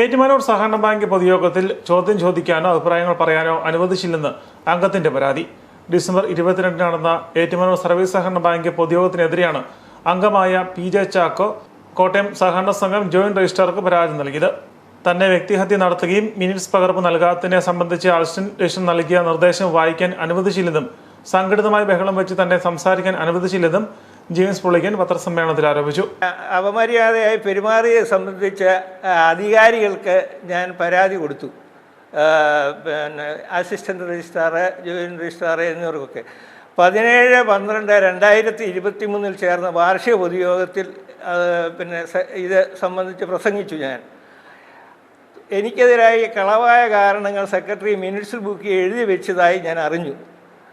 ഏറ്റുമാനൂർ സഹകരണ ബാങ്ക് പൊതുയോഗത്തിൽ ചോദ്യം ചോദിക്കാനോ അഭിപ്രായങ്ങൾ പറയാനോ അനുവദിച്ചില്ലെന്ന് അംഗത്തിന്റെ പരാതി. ഡിസംബർ ഇരുപത്തിരണ്ടിന് നടന്ന ഏറ്റുമാനൂർ സർവീസ് സഹകരണ ബാങ്ക് പൊതുയോഗത്തിനെതിരെയാണ് അംഗമായ പി ജെ ചാക്കോ കോട്ടയം സഹകരണ സംഘം ജോയിന്റ് രജിസ്ട്രാർക്ക് പരാതി നൽകിയത്. തന്നെ വ്യക്തിഹത്യ നടത്തുകയും മിനിറ്റ്സ് പകർപ്പ് നൽകാത്തതിനെ സംബന്ധിച്ച് അസിസ്റ്റന്റ് നൽകിയ നിർദ്ദേശം വായിക്കാൻ അനുവദിച്ചില്ലെന്നും സംഘടിതമായി ബഹളം വെച്ച് തന്നെ സംസാരിക്കാൻ അനുവദിച്ചില്ലെന്നും ജെയിംസ് പുള്ളിക്കൻ പത്രസമ്മേളനത്തിൽ ആരോപിച്ചു. അപമര്യാദയായി പെരുമാറിയെ സംബന്ധിച്ച അധികാരികൾക്ക് ഞാൻ പരാതി കൊടുത്തു. പിന്നെ അസിസ്റ്റന്റ് രജിസ്ട്രാർ ജോയിന്റ് രജിസ്ട്രാർ എന്നിവർക്കൊക്കെ. പതിനേഴ് പന്ത്രണ്ട് രണ്ടായിരത്തി ഇരുപത്തി മൂന്നിൽ ചേർന്ന വാർഷിക പൊതുയോഗത്തിൽ പിന്നെ ഇത് സംബന്ധിച്ച് പ്രസംഗിച്ചു ഞാൻ. എനിക്കെതിരായി കളവായ കാരണങ്ങൾ സെക്രട്ടറി മിനിറ്റ്സ് ബുക്ക് എഴുതി വെച്ചതായി ഞാൻ അറിഞ്ഞു.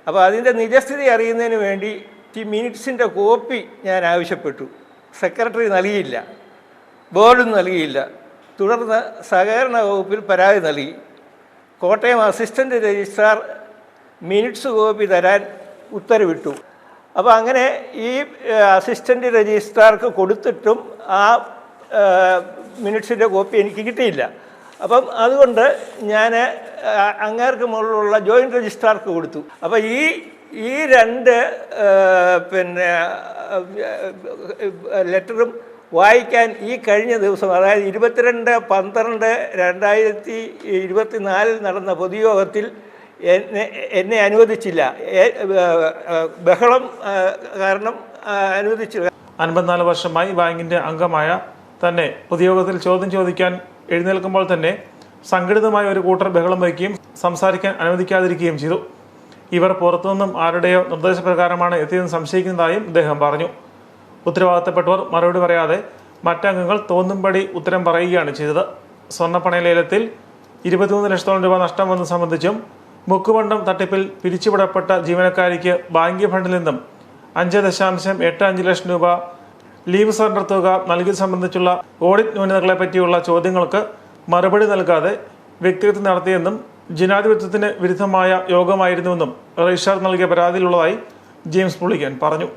അപ്പോൾ അതിന്റെ നിജസ്ഥിതി അറിയുന്നതിന് വേണ്ടി ഈ മിനിറ്റ്സിന്റെ കോപ്പി ഞാൻ ആവശ്യപ്പെട്ടു. സെക്രട്ടറി നൽകിയില്ല. ബോർഡ് നൽകിയില്ല. തുടർന്ന് സഹകരണ വകുപ്പിൽ പരാതി നൽകി. Kottayam assistant registrar minutes copy തരാൻ ഉത്തരവിട്ടു. അപ്പോൾ അങ്ങനെ ഈ അസിസ്റ്റന്റ് രജിസ്ട്രാർക്ക് കൊടുത്തിട്ടും ആ മിനിറ്റ്സിന്റെ കോപ്പി എനിക്ക് കിട്ടിയില്ല. അപ്പം അതുകൊണ്ട് ഞാൻ അങ്ങേർക്ക് മുകളിലുള്ള ജോയിന്റ് രജിസ്ട്രാർക്ക് കൊടുത്തു. അപ്പോൾ ഈ ഈ രണ്ട് പിന്നെ ലെറ്ററും വായിക്കാൻ ഈ കഴിഞ്ഞ ദിവസം അതായത് ഇരുപത്തിരണ്ട് പന്ത്രണ്ട് രണ്ടായിരത്തി ഇരുപത്തിനാലിൽ നടന്ന പൊതുയോഗത്തിൽ എന്നെ എന്നെ അനുവദിച്ചില്ല. ബഹളം കാരണം അനുവദിച്ചില്ല. അൻപത്തിനാല് വർഷമായി ബാങ്കിന്റെ അംഗമായ തന്നെ പൊതുയോഗത്തിൽ ചോദ്യം ചോദിക്കാൻ എഴുന്നേൽക്കുമ്പോൾ തന്നെ സംഘടിതമായ ഒരു കൂട്ടർ ബഹളം വയ്ക്കുകയും സംസാരിക്കാൻ അനുവദിക്കാതിരിക്കുകയും ചെയ്തു. ഇവർ പുറത്തുനിന്നും ആരുടെയോ നിർദ്ദേശപ്രകാരമാണ് എത്തിയതെന്ന് സംശയിക്കുന്നതായും അദ്ദേഹം പറഞ്ഞു. ഉത്തരവാദിത്തപ്പെട്ടവർ മറുപടി പറയാതെ മറ്റംഗങ്ങൾ തോന്നുംപടി ഉത്തരം പറയുകയാണ് ചെയ്തത്. സ്വർണപ്പണയ ലേലത്തിൽ ഇരുപത്തിമൂന്ന് ലക്ഷത്തോളം രൂപ നഷ്ടം വന്നത് സംബന്ധിച്ചും മുക്കുപണ്ടം തട്ടിപ്പിൽ പിരിച്ചുവിടപ്പെട്ട ജീവനക്കാരിക്ക് ബാങ്ക് ഫണ്ടിൽ നിന്നും അഞ്ച് ദശാംശം എട്ട് അഞ്ച് ലക്ഷം രൂപ ലീവ് സറണ്ടർ തുക നൽകിയത് സംബന്ധിച്ചുള്ള ഓഡിറ്റ് ന്യൂനതകളെ പറ്റിയുള്ള ചോദ്യങ്ങൾക്ക് മറുപടി നൽകാതെ വ്യക്തിഗത നടത്തിയെന്നും ജനാധിപത്യത്തിന് വിരുദ്ധമായ യോഗമായിരുന്നുവെന്നും റീഷാർ നൽകിയ പരാതിയിലുള്ളതായി ജെയിംസ് പുള്ളിക്കൻ പറഞ്ഞു.